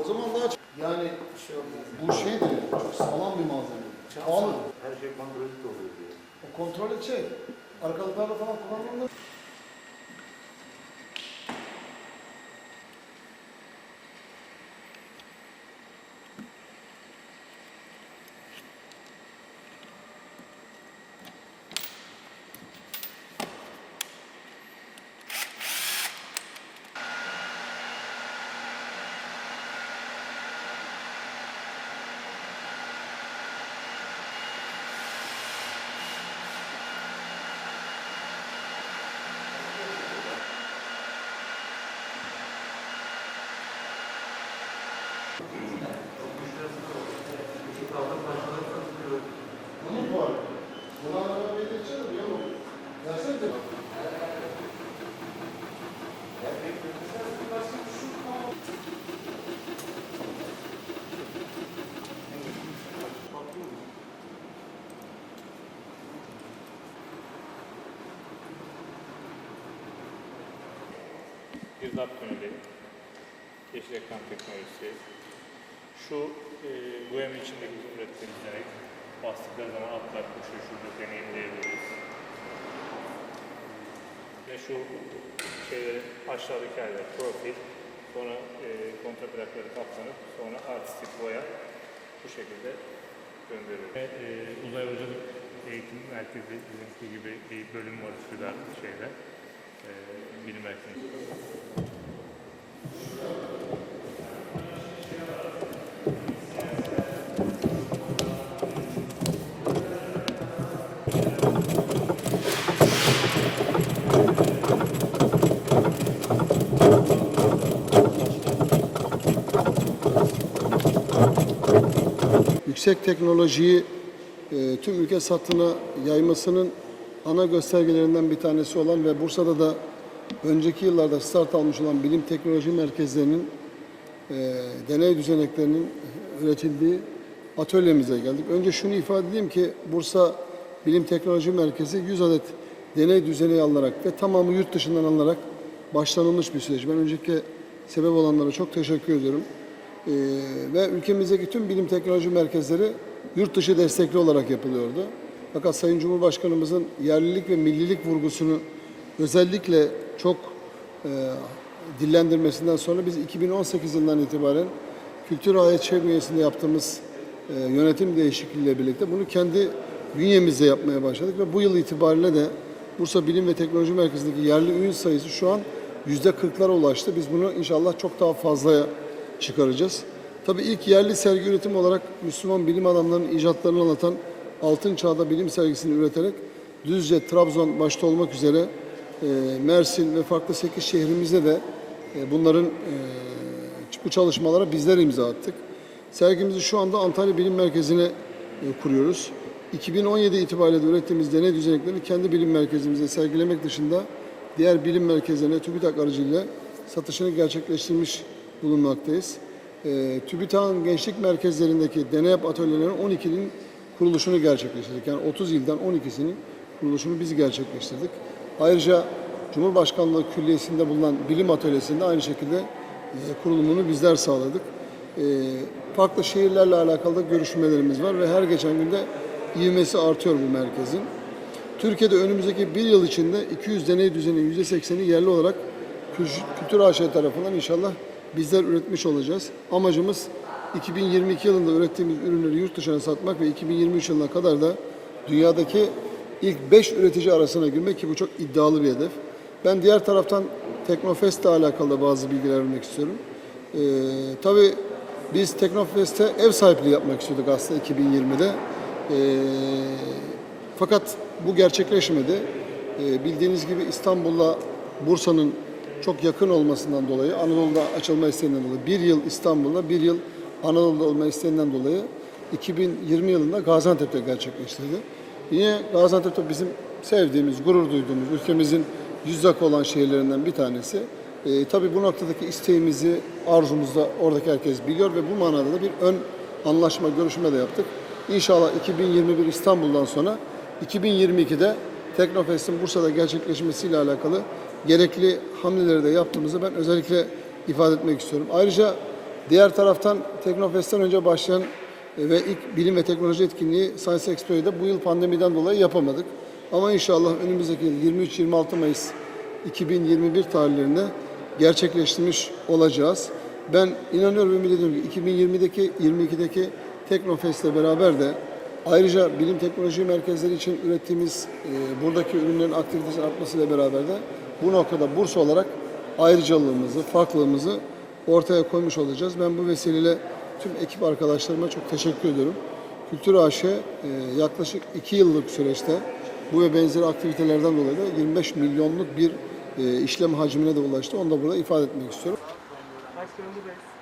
O zaman daha çok- yani bu şeydir yani, çok sağlam bir malzeme. Pahalı. Her şey kontrollü oluyor diyor. O kontrol edecek. Arkalıklarla falan kullanılanlar. Bunun var. Buna araba belirteceğim biliyor musun? Versene de. Girdap tüneli, yeşil ekran teknolojisi, şu e, bu evin içindeki ürettiğimiz denek, bastıkları zaman atlar kuşu şurada deneyimleyebiliriz. Ve şu şeyleri aşağıdaki yerler, profil, sonra e, kontra plakları kaplanıp sonra artistik boya bu şekilde gönderiyoruz. Ve, e, uzay hocalık eğitim merkezi bizimki gibi bir bölüm var şurada şeyde. E, bilim merkezi. Yüksek teknolojiyi e, tüm ülke sattığına yaymasının ana göstergelerinden bir tanesi olan ve Bursa'da da önceki yıllarda start almış olan bilim teknoloji merkezlerinin e, deney düzeneklerinin üretildiği atölyemize geldik. Önce şunu ifade edeyim ki Bursa Bilim Teknoloji Merkezi 100 adet deney düzeneği alınarak ve tamamı yurt dışından alınarak başlanılmış bir süreç. Ben önceki sebep olanlara çok teşekkür ediyorum. Ee, ve ülkemizdeki tüm bilim teknoloji merkezleri yurt dışı destekli olarak yapılıyordu. Fakat Sayın Cumhurbaşkanımızın yerlilik ve millilik vurgusunu özellikle çok e, dillendirmesinden sonra biz 2018 yılından itibaren Kültür Ayet bünyesinde yaptığımız e, yönetim değişikliğiyle birlikte bunu kendi bünyemizde yapmaya başladık ve bu yıl itibariyle de Bursa Bilim ve Teknoloji Merkezi'ndeki yerli ürün sayısı şu an yüzde 40'lara ulaştı. Biz bunu inşallah çok daha fazlaya çıkaracağız. Tabii ilk yerli sergi üretimi olarak Müslüman bilim adamlarının icatlarını anlatan Altın Çağ'da bilim sergisini üreterek Düzce, Trabzon başta olmak üzere e, Mersin ve farklı 8 şehrimizde de e, bunların e, bu çalışmalara bizler imza attık. Sergimizi şu anda Antalya Bilim Merkezi'ne kuruyoruz. 2017 itibariyle de ürettiğimiz deney düzeneklerini kendi bilim merkezimizde sergilemek dışında diğer bilim merkezlerine TÜBİTAK aracılığıyla satışını gerçekleştirmiş bulunmaktayız. E, TÜBİTAK'ın gençlik merkezlerindeki deney yap atölyelerin 12'nin kuruluşunu gerçekleştirdik. Yani 30 ilden 12'sinin kuruluşunu biz gerçekleştirdik. Ayrıca Cumhurbaşkanlığı Külliyesi'nde bulunan bilim atölyesinde aynı şekilde e, kurulumunu bizler sağladık. E, farklı şehirlerle alakalı görüşmelerimiz var ve her geçen günde ivmesi artıyor bu merkezin. Türkiye'de önümüzdeki bir yıl içinde 200 deney düzeninin %80'i yerli olarak Kül- Kültür AŞ tarafından inşallah bizler üretmiş olacağız. Amacımız 2022 yılında ürettiğimiz ürünleri yurt dışına satmak ve 2023 yılına kadar da dünyadaki ilk 5 üretici arasına girmek ki bu çok iddialı bir hedef. Ben diğer taraftan Teknofest ile alakalı da bazı bilgiler vermek istiyorum. Ee, tabii biz Teknofest'e ev sahipliği yapmak istiyorduk aslında 2020'de. Ee, fakat bu gerçekleşmedi. Ee, bildiğiniz gibi İstanbul'la Bursa'nın çok yakın olmasından dolayı, Anadolu'da açılma isteğinden dolayı, bir yıl İstanbul'da, bir yıl Anadolu'da olma isteğinden dolayı 2020 yılında Gaziantep'te gerçekleştirdi. Yine Gaziantep de bizim sevdiğimiz, gurur duyduğumuz, ülkemizin yüzde olan şehirlerinden bir tanesi. E, tabii bu noktadaki isteğimizi, arzumuzu da oradaki herkes biliyor ve bu manada da bir ön anlaşma, görüşme de yaptık. İnşallah 2021 İstanbul'dan sonra 2022'de Teknofest'in Bursa'da gerçekleşmesiyle alakalı gerekli hamleleri de yaptığımızı ben özellikle ifade etmek istiyorum. Ayrıca diğer taraftan Teknofest'ten önce başlayan e, ve ilk bilim ve teknoloji etkinliği Science Expo'yu da bu yıl pandemiden dolayı yapamadık. Ama inşallah önümüzdeki yıl 23-26 Mayıs 2021 tarihlerinde gerçekleştirmiş olacağız. Ben inanıyorum ümit ediyorum ki 2020'deki 22'deki Teknofest'le beraber de ayrıca bilim teknoloji merkezleri için ürettiğimiz e, buradaki ürünlerin aktivitesi artmasıyla beraber de bu noktada Bursa olarak ayrıcalığımızı, farklılığımızı ortaya koymuş olacağız. Ben bu vesileyle tüm ekip arkadaşlarıma çok teşekkür ediyorum. Kültür AŞ e, yaklaşık 2 yıllık süreçte bu ve benzeri aktivitelerden dolayı da 25 milyonluk bir e, işlem hacmine de ulaştı. Onu da burada ifade etmek istiyorum. Başkanım.